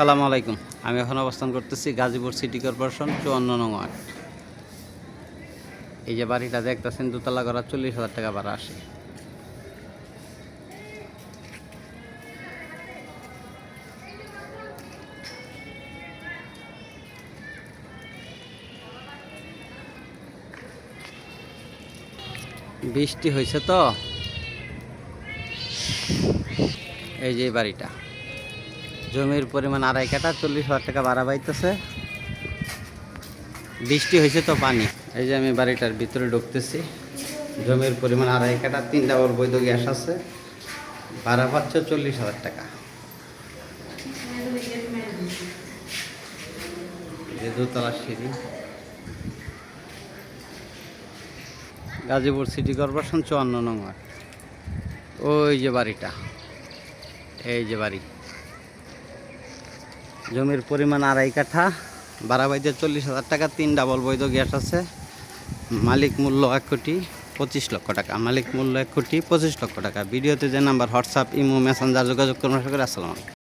সালাম আলাইকুম। আমি এখন অবস্থান করতেছি গাজীপুর সিটি কর্পোরেশন চুয়ান্ন নং ওয়ার্ড। এই যে বাড়িটা দেখতেছেন, দোতলা করা চল্লিশ হাজার টাকা ভাড়া আসে। বৃষ্টি হয়েছে তো? এই যে বাড়িটা। জমির পরিমাণ আড়াই কাটা চল্লিশ হাজার টাকা ভাড়া পাইতেছে। বৃষ্টি হয়েছে তো পানি। এই যে আমি বাড়িটার ভিতরে ঢুকতেছি। জমির পরিমাণ আড়াই কাটা তিনটা ডাবল বৈধ গ্যাস আছে। ভাড়া পাচ্ছে চল্লিশ হাজার টাকা। যে দোতলা সিঁড়ি। গাজীপুর সিটি কর্পোরেশন চুয়ান্ন নং ওয়ার্ড। ওই যে বাড়িটা। এই যে বাড়ি। জমির পরিমাণ আড়াই কাঠা বাড়াবাইতে চল্লিশ হাজার টাকা, তিন ডাবল বৈধ গ্যাস আছে। মালিক মূল্য এক কোটি পঁচিশ লক্ষ টাকা, মালিক মূল্য এক কোটি পঁচিশ লক্ষ টাকা। ভিডিওতে যে নাম্বার, হোয়াটসঅ্যাপ, ইমো, মেসেঞ্জার যোগাযোগ করুন। আশা করি আসসালাম